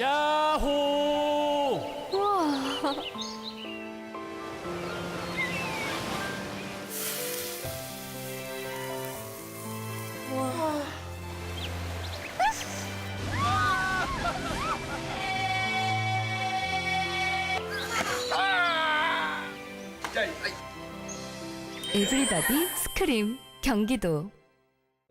야호! 우와. 우와. 에브리바디 스크림 경기도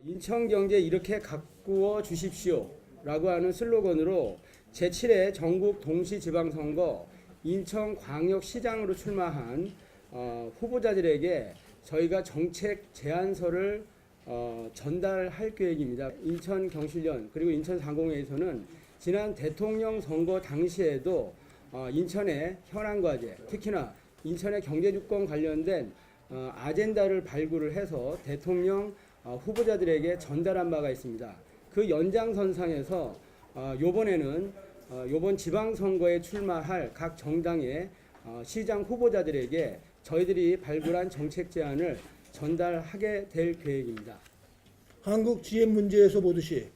인천 경제 이렇게 가꾸어 주십시오 라고 하는 슬로건으로 제7회 전국 동시지방선거 인천광역시장으로 출마한 어, 후보자들에게 저희가 정책 제안서를 어, 전달할 계획입니다. 인천경실련 그리고 인천상공회에서는 지난 대통령 선거 당시에도 어, 인천의 현안 과제, 특히나 인천의 경제주권 관련된 어, 아젠다를 발굴을 해서 대통령 어, 후보자들에게 전달한 바가 있습니다. 그 연장선상에서 어, 요번에는 어, 요번 지방선거에 출마할 각 정당의 어, 시장 후보자들에게 저희들이 발굴한 정책 제안을 전달하게 될 계획입니다. 한국 GM 문제에서 보듯이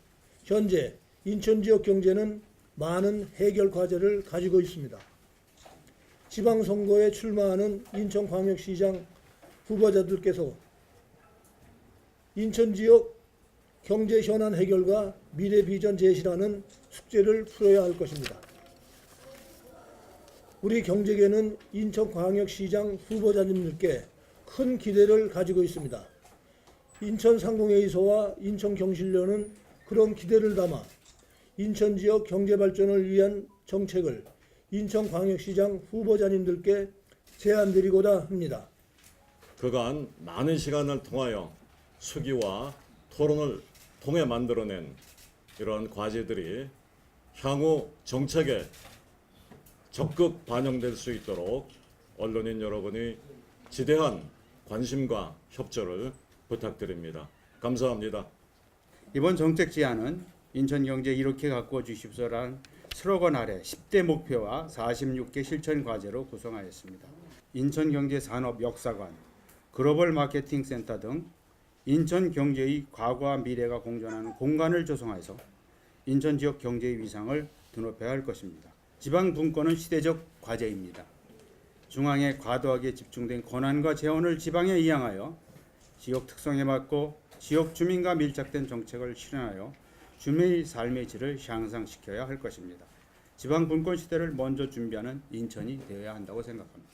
현재 인천 지역 경제는 많은 해결 과제를 가지고 있습니다. 지방선거에 출마하는 인천광역시장 후보자들께서 인천 지역 경제 현안 해결과 미래 비전 제시라는 숙제를 풀어야 할 것입니다. 우리 경제계는 인천광역시장 후보자님들께 큰 기대를 가지고 있습니다. 인천 상공회의소와 인천 경실련은 그런 기대를 담아 인천 지역 경제 발전을 위한 정책을 인천광역시장 후보자님들께 제안드리고자 합니다. 그간 많은 시간을 통하여 수기와 토론을 통해 만들어낸 이러한 과제들이 향후 정책에 적극 반영될 수 있도록 언론인 여러분이 지대한 관심과 협조를 부탁드립니다. 감사합니다. 이번 정책 제안은 인천 경제 이렇게 가꾸어 주십시오라는 슬로건 아래 10대 목표와 46개 실천 과제로 구성하였습니다. 인천 경제 산업 역사관, 글로벌 마케팅 센터 등 인천 경제의 과거와 미래가 공존하는 공간을 조성해서 인천 지역 경제의 위상을 드높여야 할 것입니다. 지방 분권은 시대적 과제입니다. 중앙에 과도하게 집중된 권한과 재원을 지방에 이양하여 지역 특성에 맞고 지역 주민과 밀착된 정책을 실현하여 주민의 삶의 질을 향상시켜야 할 것입니다. 지방 분권 시대를 먼저 준비하는 인천이 되어야 한다고 생각합니다.